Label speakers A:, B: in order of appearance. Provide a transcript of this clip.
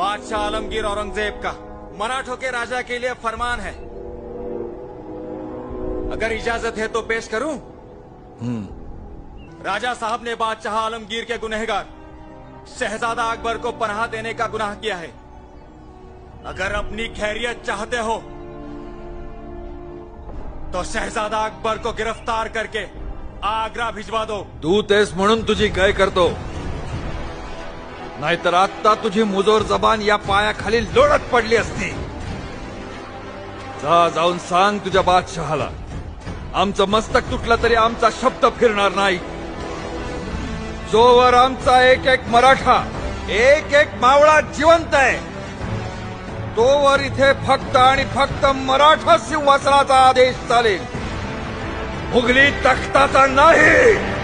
A: बादशाह आलमगीर औरंगज़ेब का। मराठों के राजा के लिए फरमान है। अगर इजाज़त है तो पेश करूँ? राजा साहब ने बादशाह आलमगीर के गुनहगार शहजादा अकबर को पनाह देने का गुनाह किया है। अगर अपनी खैरियत चाहते हो तो शहजादा अकबर को गिरफ़्तार करके आगरा भिजवा दो।
B: तू तेस म्हणून तुझी गय करतो। नाहीतर आत्ता तुझी मुजोर जबान या पायाखाली लोळत पडली असती. जा जाऊन सांग तुझ्या बादशहाला. आमचं मस्तक तुटलं तरी आमचा शब्द फिरणार नाही. जोवर आमचा एक एक मराठा एक एक मावळा जिवंत आहे. तोवर इथे फक्त आणि फक्त मराठा सिंहासनाचा आदेश चालेल. मुघली तख्ताचा नाही.